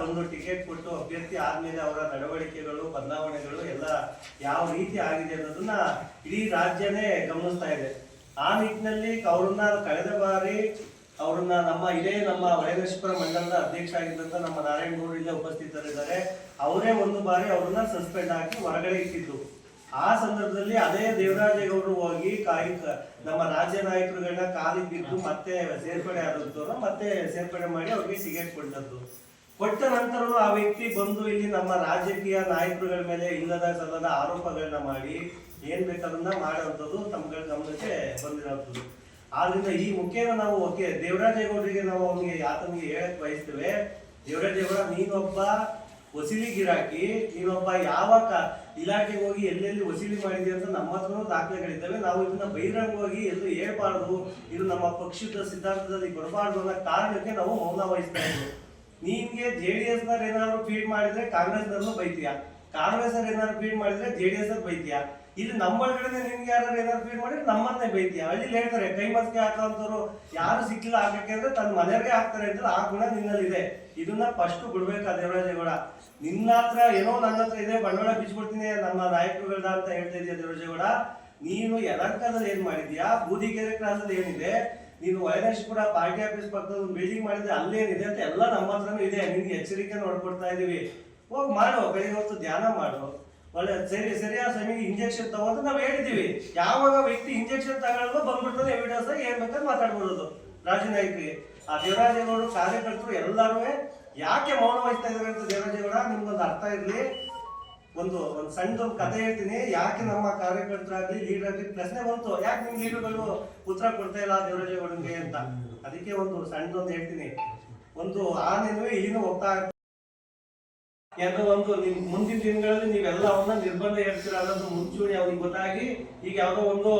ಬಂದು ಟಿಕೆಟ್ ಕೊಟ್ಟು ಅಭ್ಯರ್ಥಿ ಆದ್ಮೇಲೆ ಅವರ ನಡವಳಿಕೆಗಳು, ಬದಲಾವಣೆಗಳು ಎಲ್ಲ ಯಾವ ರೀತಿ ಆಗಿದೆ ಅನ್ನೋದನ್ನ ಇಡೀ ರಾಜ್ಯನೇ ಗಮನಿಸ್ತಾ ಇದೆ. ಆ ನಿಟ್ಟಿನಲ್ಲಿ ಅವ್ರನ್ನ ಕಳೆದ ಬಾರಿ ಅವ್ರನ್ನ ನಮ್ಮ ಇದೇ ನಮ್ಮ ವೈರೇಶ್ವರ ಮಂಡಲದ ಅಧ್ಯಕ್ಷ ಆಗಿದ್ದಂತ ನಮ್ಮ ನಾರಾಯಣಗೌಡ ಇಲ್ಲೇ ಉಪಸ್ಥಿತರಿದ್ದಾರೆ. ಅವರೇ ಒಂದು ಬಾರಿ ಅವ್ರನ್ನ ಸಸ್ಪೆಂಡ್ ಹಾಕಿ ಹೊರಗಡೆ ಇಟ್ಟಿದ್ದು. ಆ ಸಂದರ್ಭದಲ್ಲಿ ಅದೇ ದೇವರಾಜೇಗೌಡರು ಹೋಗಿ ಕಾಯಿ ನಮ್ಮ ರಾಜ್ಯ ನಾಯಕರುಗಳನ್ನ ಕಾಲಿಗೆ ಬಿದ್ದು ಮತ್ತೆ ಸೇರ್ಪಡೆ ಆದದ್ದು ಮತ್ತೆ ಸೇರ್ಪಡೆ ಮಾಡಿ ಅವ್ರಿಗೆ ಸಿಗೇಟ್ ಕೊಟ್ಟ ನಂತರವೂ ಆ ವ್ಯಕ್ತಿ ಬಂದು ಇಲ್ಲಿ ನಮ್ಮ ರಾಜಕೀಯ ನಾಯಕರುಗಳ ಮೇಲೆ ಇಲ್ಲದ ಸಲ್ಲದ ಆರೋಪಗಳನ್ನ ಮಾಡಿ ಏನ್ ಬೇಕಾದನ್ನ ಮಾಡುವಂಥದ್ದು ತಮ್ಮಗಳ ಗಮನಕ್ಕೆ ಬಂದಿರೋಂಥದ್ದು. ಆದ್ರಿಂದ ಈ ಮುಖ್ಯನ ನಾವು ಓಕೆ ದೇವರಾಜೇಗೌಡರಿಗೆ ನಾವು ಅವನಿಗೆ, ಆತನಿಗೆ ಹೇಳಕ್ ಬಯಸ್ತೇವೆ. ದೇವರಾಜೇಗೌಡ ನೀನೊಬ್ಬ ವಸೂಲಿ ಗಿರಾಕಿ, ನೀನೊಬ್ಬ ಯಾವ ಇಲಾಖೆಗೆ ಹೋಗಿ ಎಲ್ಲೆಲ್ಲಿ ವಸೂಲಿ ಮಾಡಿದೆ ಅಂತ ನಮ್ಮ ಹತ್ರನೂ ದಾಖಲೆಗಳಿದ್ದಾವೆ. ನಾವು ಇದನ್ನ ಬಹಿರಂಗವಾಗಿ ಎಲ್ಲೂ ಹೇಳ್ಬಾರ್ದು. ಇದು ನಮ್ಮ ಪಕ್ಷದ ಸಿದ್ಧಾಂತದಲ್ಲಿ ಬರಬಾರ್ದು ಅನ್ನೋ ಕಾರಣಕ್ಕೆ ನಾವು ಮೌನ ವಹಿಸ್ತಾ ಇದ್ವಿ. ನಿನ್ಗೆ ಜೆ ಡಿ ಎಸ್ ಏನಾದ್ರು ಫೀಡ್ ಮಾಡಿದ್ರೆ ಕಾಂಗ್ರೆಸ್ ನವ್ರನ್ನು ಬೈತೀಯ? ಕಾಂಗ್ರೆಸ್ ಅವ್ರು ಏನಾದ್ರು ಫೀಡ್ ಮಾಡಿದ್ರೆ ಜೆ ಡಿ ಎಸ್ ಅವ್ರು ಬೈತೀಯ? ಇಲ್ಲಿ ನಮ್ಮ ಕಡೆ ನಿನ್ಗೆ ಯಾರು ಏನಾದ್ರು ಫೀಡ್ ಮಾಡಿದ್ರೆ ನಮ್ಮನ್ನೇ ಬೈತೀಯ? ಹಳ್ಳಿಲಿ ಹೇಳ್ತಾರೆ, ಕೈ ಮಸ್ಗೆ ಹಾಕೋಂಥವ್ರು ಯಾರು ಸಿಕ್ಕಿಲ್ಲ ಹಾಕಕ್ಕೆ ಅಂದ್ರೆ ತನ್ನ ಮನೆಯವ್ರಿಗೆ ಹಾಕ್ತಾರೆ ಅಂತ ಆ ಗುಣ ನಿನ್ನಲ್ಲಿದೆ. ಇದನ್ನ ಫಸ್ಟ್ ಬಿಡ್ಬೇಕಾ ದೇವರಾಜೇಗೌಡ? ನಿನ್ನ ಹತ್ರ ಏನೋ ನನ್ನ ಹತ್ರ ಇದೆ, ಬಂಡವಾಳ ಬಿಚ್ಚಿಬಿಡ್ತೀನಿ ನಮ್ಮ ನಾಯಕರುಗಳ ಅಂತ ಹೇಳ್ತಾ ಇದೀಯ ದೇವರಾಜೇಗೌಡ? ನೀನು ಯಲಂಕದಲ್ಲಿ ಏನ್ ಮಾಡಿದ್ಯಾ? ಬೂದಿಗೆರೆ ಕ್ರಾಸಲ್ಲಿ ಏನಿದೆ? ನೀನು ವೈರೇಶ್ಪುರ ಪಾರ್ಟಿ ಆಫೀಸ್ ಪಕ್ಕದ ಬಿಲ್ಡಿಂಗ್ ಮಾಡಿದ್ರೆ ಅಲ್ಲೇನಿದೆ ಅಂತ ಎಲ್ಲ ನಮ್ಮ ಹತ್ರನೂ ಇದೆ. ನಿನ್ಗೆ ಎಚ್ಚರಿಕೆ ನೋಡ್ಕೊಡ್ತಾ ಇದೀವಿ. ಹೋಗಿ ಮಾಡು, ಬೆಳಿಗ್ಗೆ ಹೊತ್ತು ಧ್ಯಾನ ಮಾಡು. ಒಳ್ಳೆ ಸರಿ, ಸರಿಯಾದ ಸಮಯಕ್ಕೆ ಇಂಜೆಕ್ಷನ್ ತಗೊಂಡು ನಾವು ಹೇಳಿದೀವಿ. ಯಾವಾಗ ವ್ಯಕ್ತಿ ಇಂಜೆಕ್ಷನ್ ತಗೊಳ್ಳೋದು ಬಂದ್ಬಿಡ್ತಾನೆ ಎವಿಡೆನ್ಸ್ ಏನ್ ಬೇಕಾದ್ರೆ ಮಾತಾಡ್ಬೋದು. ರಾಜನಾಯ್ಕಿ, ಆ ದೇವರಾಜೇಗೌಡರು, ಕಾರ್ಯಕರ್ತರು ಎಲ್ಲರೂ ಯಾಕೆ ಮೌನ ವಹಿಸ್ತಾ ಇದಾರೆ ಅಂತ ದೇವರಾಜೇಗೌಡ, ನಿಮ್ಗೊಂದು ಅರ್ಥ ಇರ್ಲಿ. ಒಂದು ಒಂದು ಸಣ್ಣದೊಂದು ಕಥೆ ಹೇಳ್ತೀನಿ. ಯಾಕೆ ನಮ್ಮ ಕಾರ್ಯಕರ್ತರಾಗ್ಲಿ ಲೀಡರ್ ಆಗ್ಲಿ ಪ್ರಶ್ನೆ ಬಂತು. ಯಾಕೆ ನಿಮ್ ಲೀಡರ್ಗಳು ಉತ್ತರ ಕೊಡ್ತಾ ಇಲ್ಲ ದೇವರಾಜೇಗೌಡನ್ಗೆ ಅಂತ? ಅದಕ್ಕೆ ಒಂದು ಸಣ್ಣದೊಂದು ಹೇಳ್ತೀನಿ. ಒಂದು ಆನೆನೂ ಇಲ್ಲಿನೂ ಹೋಗ್ತಾ. ಯಾಕಂದ್ರೆ ಒಂದು ನಿಮ್ ಮುಂದಿನ ದಿನಗಳಲ್ಲಿ ನೀವೆಲ್ಲವನ್ನ ನಿರ್ಬಂಧ ಹೇಳ್ತೀರ ಅನ್ನೋದು ಮುಂಚೂಣಿ ಅವ್ರಿಗೆ ಗೊತ್ತಾಗಿ ಈಗ ಯಾವ್ದೋ ಒಂದು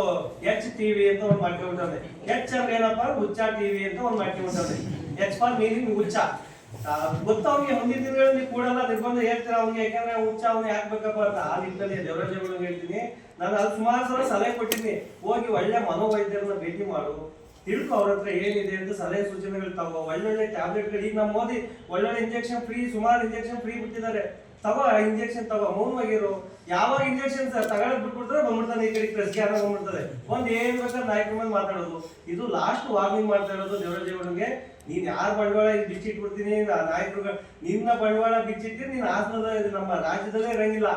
ಎಚ್ ಟಿವಿ ಅಂತ ಒಂದು ಮಾಡ್ಕೊಂಡ್ಬಿಟ್ಟವ್ರೆ ಎಚ್ ಅಂದ್ರೆ ಏನಪ್ಪಾ? ಹುಚ್ಚ ಟಿವಿ ಅಂತ ಒಂದು ಮಾಡ್ಕೊಂಡ್ಬಿಟ್ಟವ್ರೆ ಎಚ್ ಫಾರ್ ಮೀನಿಂಗ್ ಹುಚ್ಚ. ಗೊತ್ತು ಅವ್ನಿಗೆ ದಿನಗಳಲ್ಲಿ ಕೂಡಲ್ಲ ನಿರ್ಬಂಧ ಹೇಳ್ತೀರ ಅವ್ನಿಗೆ, ಯಾಕಂದ್ರೆ ಹುಚ್ಚ ಅವ್ನು ಯಾಕೆ ಬೇಕಪ್ಪ ಅಂತ. ಆ ನಿಟ್ಟಿನಲ್ಲಿ ದೇವರಾಜಗಳು ಹೇಳ್ತೀನಿ. ನಾನು ಅಲ್ಲಿ ಸುಮಾರು ಸಲ ಸಲಹೆ ಕೊಟ್ಟಿದ್ದೀನಿ. ಹೋಗಿ ಒಳ್ಳೆ ಮನೋವೈದ್ಯರನ್ನ ಭೇಟಿ ಮಾಡು. ತಿಳ್ಕೊ ಅವ್ರ ಹತ್ರ ಏನಿದೆ ಅಂತ ಸಲಹೆ ಸೂಚನೆಗಳು ತಗೋ ಒಳ್ಳೊಳ್ಳೆ ಟ್ಯಾಬ್ಲೆಟ್ಗಳು ಈಗ ನಮ್ಮ ಮೋದಿ ಒಳ್ಳೊಳ್ಳೆ ಇಂಜೆಕ್ಷನ್ ಫ್ರೀ ಸುಮಾರು ಇಂಜೆಕ್ಷನ್ ಫ್ರೀ ಬಿಟ್ಟಿದ್ದಾರೆ. ತಗೋ ಇಂಜೆಕ್ಷನ್ ತಗೋ ಮೌನವಾಗಿರು. ಯಾವ ಇಂಜೆಕ್ಷನ್ ತಗೊಳಕ್ ಬಿಟ್ಬಿಡ್ತಾರೆ ಬಂದ್ಬಿಡ್ತಾನೆ ಈ ಕಡೆ ಪ್ರೆಸ್ ಗ್ಯಾರ ಬಂದ್ಬಿಡ್ತಾರೆ ಒಂದ್ ಏನ್ ಬೇಕಾದ್ರೆ ನಾಯಕರ ಮೇಲೆ ಮಾತಾಡೋದು. ಇದು ಲಾಸ್ಟ್ ವಾರ್ನಿಂಗ್ ಮಾಡ್ತಾ ಇರೋದು ದೇವರಾಜೇಗೌಡನಿಗೆ ನೀನ್ ಯಾರ ಬಂಡವಾಳ ಬಿಚ್ಚಿಟ್ಬಿಡ್ತೀನಿ ನಾಯಕರು ನಿನ್ನ ಬಂಡವಾಳ ಬಿಚ್ಚಿಟ್ಟು ನೀನ್ ಆಸನದ ನಮ್ಮ ರಾಜ್ಯದಲ್ಲೇ ಇರಂಗಿಲ್ಲ.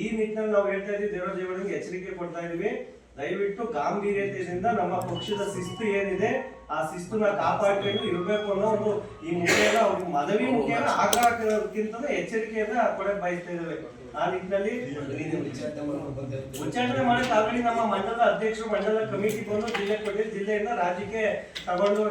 ಈ ನಿಟ್ಟಿನಲ್ಲಿ ನಾವು ಹೇಳ್ತಾ ಇದೀವಿ ದೇವರಾಜೇಗೌಡನಿಗೆ ಎಚ್ಚರಿಕೆ ಕೊಡ್ತಾ ಇದೀವಿ ದಯವಿಟ್ಟು ಗಾಂಭೀರ್ಯತೆಯಿಂದ ನಮ್ಮ ಪಕ್ಷದ ಶಿಸ್ತು ಏನಿದೆ, ಆ ಶಿಸ್ತುನ ಕಾಪಾಡ್ಕೊಂಡು ಇರಬೇಕು ಅನ್ನೋ ಒಂದು ಈ ಮುಖೇನ ಅವ್ರಿಗೆ ಮನವಿ ಮುಖೇನ ಆಗ್ರಹಕ್ಕಿಂತ ಎಚ್ಚರಿಕೆಯನ್ನ ಕೊಡಕ್ ಬಯಸ್ತಾ ಇದ್ದೇವೆ. ಆ ನಿಟ್ಟಿನಲ್ಲಿ ಉಚ್ಚಾಟನೆ ಮಾಡಕ್ ಆಲ್ರೆಡಿ ನಮ್ಮ ಮಂಡಲ ಅಧ್ಯಕ್ಷರು, ಮಂಡಲ ಕಮಿಟಿ ಬಂದು ಜಿಲ್ಲೆ ಕೊಟ್ಟಿದ್ದು ಜಿಲ್ಲೆಯಿಂದ ರಾಜ್ಯಕ್ಕೆ ತಗೊಂಡು ಹೋಗಿ